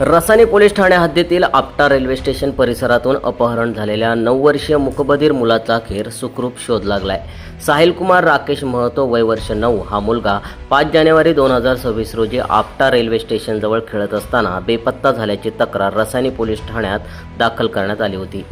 रसानी police ठाण्या हद्दीतील Apta railway station परिसरातून अपहरण झालेल्या नऊ वर्षीय मुकबधीर मुलाचा अखेर सुखरूप शोध लागलाय. साहिल कुमार राकेश महतो वय वर्ष नऊ. हा मुलगा पाच जानेवारी दोन हजार सव्वीस रोजी आपटा रेल्वे स्टेशनजवळ खेळत असताना बेपत्ता झाल्याची तक्रार रसानी पोलीस ठाण्यात दाखल करण्यात आली होती.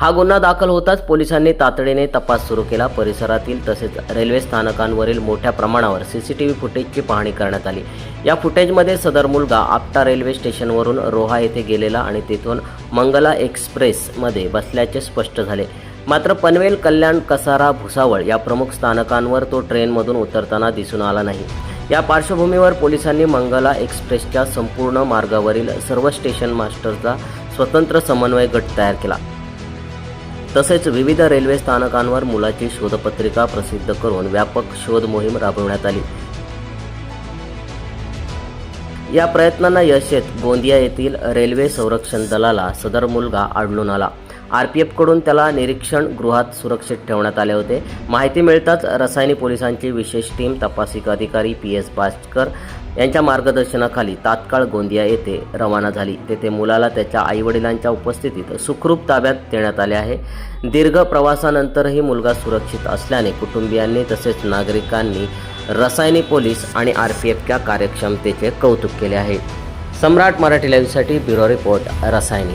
हा गुन्हा दाखल होताच पोलिसांनी तातडीने तपास सुरू केला. परिसरातील तसेच रेल्वे स्थानकांवरील मोठ्या प्रमाणावर सीसीटीव्ही फुटेजची पाहणी करण्यात आली. या फुटेजमध्ये सदर मुलगा आपटा रेल्वे स्टेशनवरून रोहा येथे गेलेला आणि तेथून मंगला एक्सप्रेसमध्ये बसल्याचे स्पष्ट झाले. मात्र पनवेल कल्याण कसारा भुसावळ या प्रमुख स्थानकांवर तो ट्रेनमधून उतरताना दिसून आला नाही. या पार्श्वभूमीवर पोलिसांनी मंगला एक्सप्रेसच्या संपूर्ण मार्गावरील सर्व स्टेशन मास्टरचा स्वतंत्र समन्वय गट तयार केला. तसेच विविध रेल्वे स्थानकांवर मुलाची शोधपत्रिका प्रसिद्ध करून व्यापक शोध मोहीम राबवण्यात आली. या प्रयत्नांना यश येत गोंदिया येथील रेल्वे संरक्षण दलाला सदर मुलगा आढळून आला. आर पी एफकडून त्याला निरीक्षण गृहात सुरक्षित ठेवण्यात आले होते. माहिती मिळताच रसायनी पोलिसांची विशेष टीम तपासिक अधिकारी पी एस भास्कर यांच्या मार्गदर्शनाखाली तात्काळ गोंदिया येथे रवाना झाली. तेथे मुलाला त्याच्या आईवडिलांच्या उपस्थितीत सुखरूप ताब्यात देण्यात आले आहे. दीर्घ प्रवासानंतरही मुलगा सुरक्षित असल्याने कुटुंबियांनी तसेच नागरिकांनी रसायनी पोलीस आणि आर पी एफच्या कार्यक्षमतेचे कौतुक केले आहे. सम्राट मराठी लाईव्हसाठी ब्युरो रिपोर्ट रसायनी